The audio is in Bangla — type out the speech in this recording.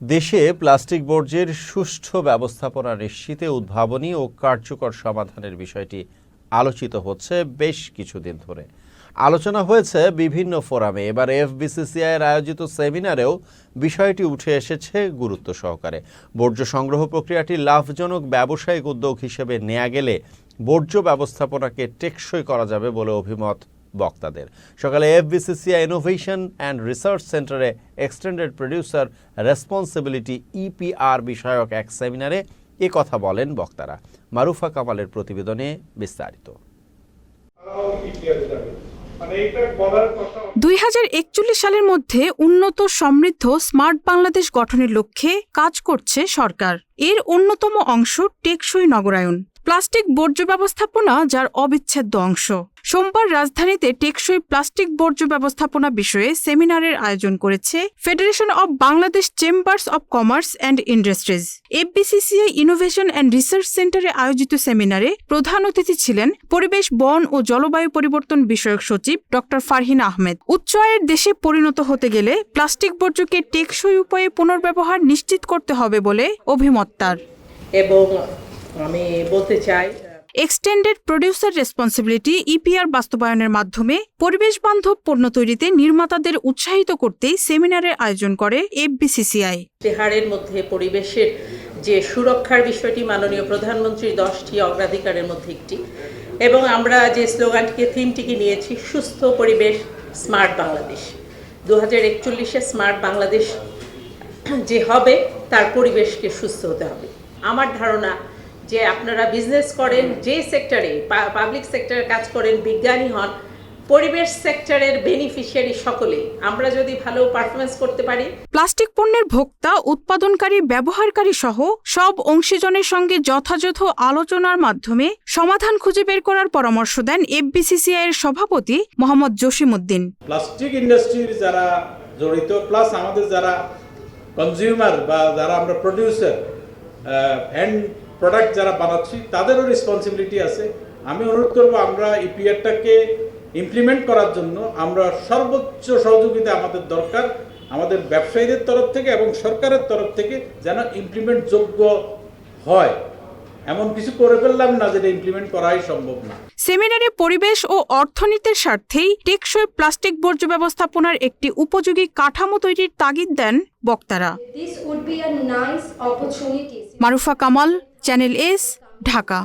দেশে প্লাস্টিক বর্জ্যের সুষ্ঠু ব্যবস্থাপনা নিশ্চিতে উদ্ভাবনী ও কার্যকর সমাধানের বিষয়টি আলোচিত হচ্ছে বেশ কিছুদিন ধরে। আলোচনা হয়েছে বিভিন্ন ফোরামে। এবার এফবিসিসিআইয়ের আয়োজিত সেমিনারেও বিষয়টি উঠে এসেছে গুরুত্ব সহকারে। বর্জ্য সংগ্রহ প্রক্রিয়াটি লাভজনক ব্যবসায়িক উদ্যোগ হিসেবে নেওয়া গেলে বর্জ্য ব্যবস্থাপনাকে টেকসই করা যাবে বলে অভিমত বক্তাদের। সকালে এফবিসিসিআই ইনোভেশন অ্যান্ড রিসার্চ সেন্টারে এক্সটেন্ডেড প্রডিউসার রেসপন্সিবিলিটি ইপিআর বিষয়ক এক সেমিনারে এ কথা বলেন বক্তারা। মারুফা কামালের প্রতিবেদনে বিস্তারিত। দুই সালের মধ্যে উন্নত সমৃদ্ধ স্মার্ট বাংলাদেশ গঠনের লক্ষ্যে কাজ করছে সরকার। এর অন্যতম অংশ টেকসই নগরায়ন। প্লাস্টিক বর্জ্য ব্যবস্থাপনা, যার অবিচ্ছেদ্য অংশ। সোমবার রাজধানীতে টেকসই প্লাস্টিক বর্জ্য ব্যবস্থাপনা বিষয়ে সেমিনারের আয়োজন করেছে federation of Bangladesh chambers of commerce and industries FBCCI innovation and research সেন্টারে আয়োজিত সেমিনারে প্রধান অতিথি ছিলেন পরিবেশ, বন ও জলবায়ু পরিবর্তন বিষয়ক সচিব ড ফারহিন আহমেদ। উচ্চ আয়ের দেশে পরিণত হতে গেলে প্লাস্টিক বর্জ্যকে টেকসই উপায়ে পুনর্ব্যবহার নিশ্চিত করতে হবে বলে অভিমত তার। এবং আমি বলতে চাই এক্সটেন্ডেড প্রডিউসার রেসপন্সিবিলিটি ইপিআর বাস্তবায়নের মাধ্যমে পরিবেশ বান্ধব পণ্য তৈরিতে নির্মাতাদের উৎসাহিত করতেই সেমিনারের আয়োজন করে এফবিসিসিআই তেহারের মধ্যে পরিবেশের যে সুরক্ষার বিষয়টি মাননীয় প্রধানমন্ত্রীর দশটি অগ্রাধিকারের মধ্যে একটি এবং আমরা যে স্লোগানটিকে থিমটিকে নিয়েছি সুস্থ পরিবেশ স্মার্ট বাংলাদেশ। দু হাজার একচল্লিশে স্মার্ট বাংলাদেশ যে হবে তার পরিবেশকে সুস্থ হতে হবে। আমার ধারণা যে আপনারা বিজনেস করেন যে সেক্টরে পাবলিক সেক্টরে কাজ করেন বিজ্ঞানী হন পরিবেশ সেক্টরের বেনিফিশিয়ারি সকলে আমরা যদি ভালো পারফরমেন্স করতে পারি। প্লাস্টিক পণ্যের ভোক্তা উৎপাদনকারী ব্যবহারকারী সহ সব অংশীজনের সঙ্গে যথাযথ আলোচনার মাধ্যমে সমাধান খুঁজে বের করার পরামর্শ দেন এফবিসিসিআই এর সভাপতি মোহাম্মদ জসিমউদ্দিন। প্লাস্টিক ইন্ডাস্ট্রির যারা জড়িত প্লাস আমাদের যারা কনজিউমার বা যারা আমরা প্রডিউসার এন্ড প্রোডাক্ট যারা বানাচ্ছি তাদেরও রেসপন্সিবিলিটি আছে। আমি অনুরোধ করব আমরা ইপিআরটাকে ইমপ্লিমেন্ট করার জন্য আমরা সর্বোচ্চ সহযোগিতা আমাদের দরকার আমাদের ব্যবসায়ীদের তরফ থেকে এবং সরকারের তরফ থেকে যেন ইমপ্লিমেন্ট যোগ্য হয়। এমন কিছু করে ফেললাম না যেটা ইমপ্লিমেন্ট করাই সম্ভব না। সেমিনারে পরিবেশ ও অর্থনীতির স্বার্থেই টেকসই প্লাস্টিক বর্জ্য ব্যবস্থাপনার একটি উপযোগী কাঠামো তৈরির তাগিদ দেন বক্তারা. Marufa Kamal channel S Dhaka